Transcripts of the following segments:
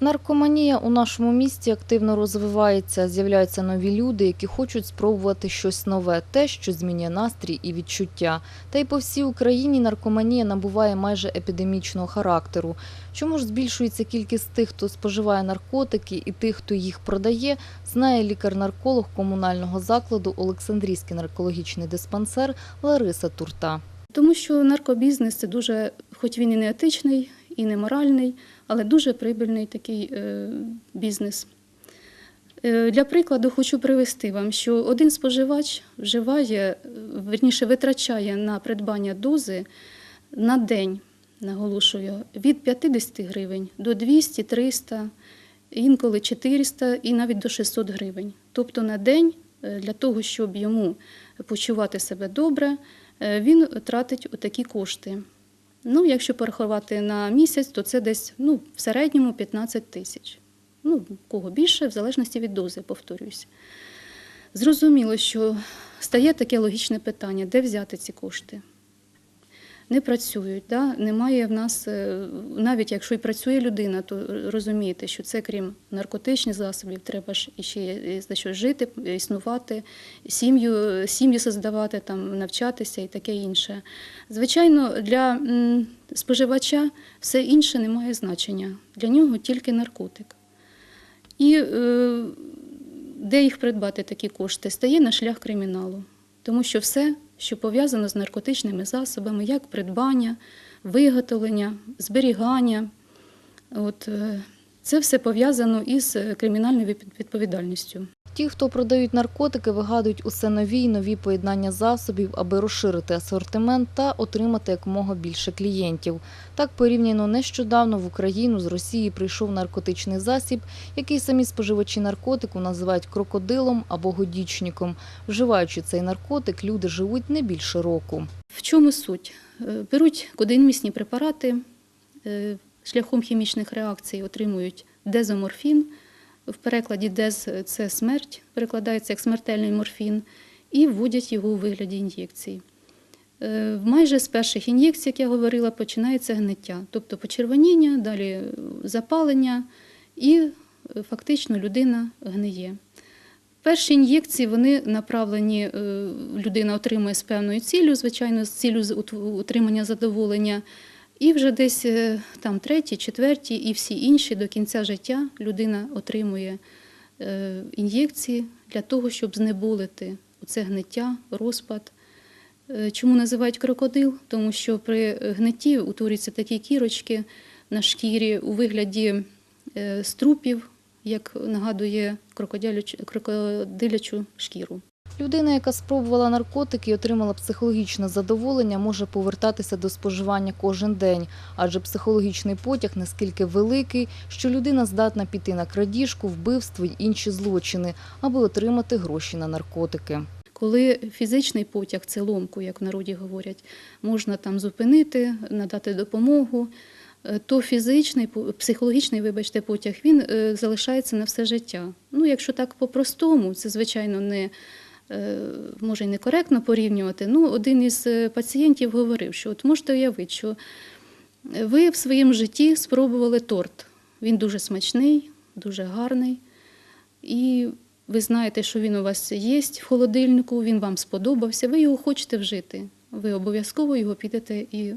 Наркоманія у нашому місті активно розвивається. З'являються нові люди, які хочуть спробувати щось нове, те, що змінює настрій і відчуття. Та й по всій Україні наркоманія набуває майже епідемічного характеру. Чому ж збільшується кількість тих, хто споживає наркотики, і тих, хто їх продає, знає лікар-нарколог комунального закладу Олександрійський наркологічний диспансер Лариса Турта. Тому що наркобізнес це дуже, хоч він і не етичний, і не моральний, але дуже прибильний такий е, бізнес. Е, Для прикладу хочу привести вам, що один споживач вживає, е, верніше витрачає на придбання дози на день, наголошую, від 50 гривень до 200, 300, інколи 400 і навіть до 600 гривень. Тобто на день для того, щоб йому почувати себе добре, він тратить такі кошти. Ну, якщо порахувати на місяць, то це десь ну, в середньому 15 тисяч. Ну, кого більше, в залежності від дози, повторююся. Зрозуміло, що стає таке логічне питання, де взяти ці кошти. Не працюють, да? немає в нас, е, навіть якщо і працює людина, то розумієте, що це крім наркотичних засобів, треба ж іще за що жити, існувати, сім'ю, сім'ю создавати, там, навчатися і таке інше. Звичайно, для споживача все інше не має значення. Для нього тільки наркотик. І е, де їх придбати такі кошти, стає на шлях криміналу. Тому що все, що пов'язано з наркотичними засобами, як придбання, виготовлення, зберігання, от, е, це все пов'язано із е, кримінальною від- відповідальністю. Ті, хто продають наркотики, вигадують усе нові й нові поєднання засобів, аби розширити асортимент та отримати якомога більше клієнтів. Так, порівняно нещодавно в Україну з Росії прийшов наркотичний засіб, який самі споживачі наркотику називають крокодилом або годічником. Вживаючи цей наркотик, люди живуть не більше року. В чому суть? Е, Беруть кодеїнмісні препарати, е, шляхом хімічних реакцій отримують дезоморфін. В перекладі дез це смерть, перекладається як смертельний морфін, і вводять його у вигляді ін'єкцій. Е, Майже з перших ін'єкцій, як я говорила, починається гниття, тобто почервоніння, далі запалення, і е, фактично людина гниє. Перші ін'єкції вони направлені, е, людина отримує з певною ціллю, звичайно, з ціллю утримання задоволення. І вже десь е, там треті, четверті і всі інші до кінця життя людина отримує е, ін'єкції для того, щоб знеболити оце гниття, розпад. Е, Чому називають крокодил? Тому що при гнитті утворюються такі кірочки на шкірі у вигляді струпів, як нагадує крокодилячу шкіру. Людина, яка спробувала наркотики і отримала психологічне задоволення, може повертатися до споживання кожен день, адже психологічний потяг наскільки великий, що людина здатна піти на крадіжку, вбивство й інші злочини, аби отримати гроші на наркотики. Коли фізичний потяг, це ломку, як в народі говорять, можна там зупинити, надати допомогу, е, то фізичний, психологічний, вибачте, потяг він е, залишається на все життя. Ну, якщо так по-простому, це звичайно не може й некоректно порівнювати. Ну, один із е, пацієнтів говорив, що от можете уявити, що ви в своєму житті спробували торт. Він дуже смачний, дуже гарний. І ви знаєте, що він у вас є в холодильнику, він вам сподобався, ви його хочете вжити. Ви обов'язково його підете і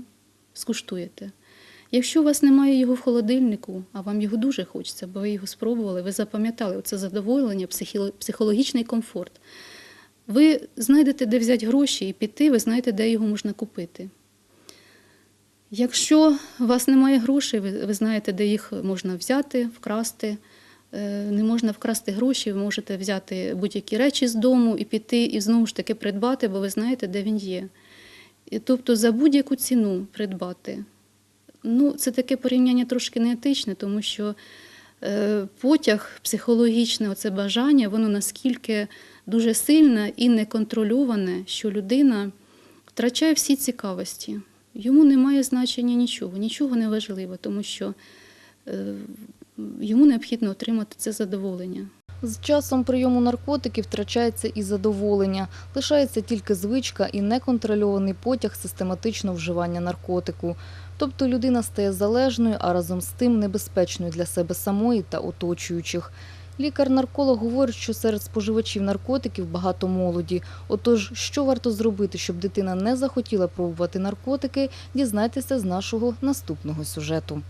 скуштуєте. Якщо у вас немає його в холодильнику, а вам його дуже хочеться, бо ви його спробували, ви запам'ятали це задоволення, психологічний комфорт. Ви знайдете, де взяти гроші і піти, ви знаєте, де його можна купити. Якщо у вас немає грошей, ви, ви знаєте, де їх можна взяти, вкрасти. Е, Не можна вкрасти гроші, ви можете взяти будь-які речі з дому і піти, і знову ж таки придбати, бо ви знаєте, де він є. І, тобто за будь-яку ціну придбати. Ну, це таке порівняння трошки неетичне, тому що потяг психологічне, оце бажання, воно наскільки дуже сильне і неконтрольоване, що людина втрачає всі цікавості. Йому немає значення нічого, нічого не важливо, тому що е, йому необхідно отримати це задоволення. З часом прийому наркотиків втрачається і задоволення. Лишається тільки звичка і неконтрольований потяг систематичного вживання наркотику. Тобто людина стає залежною, а разом з тим небезпечною для себе самої та оточуючих. Лікар-нарколог говорить, що серед споживачів наркотиків багато молоді. Отож, що варто зробити, щоб дитина не захотіла пробувати наркотики, дізнайтеся з нашого наступного сюжету.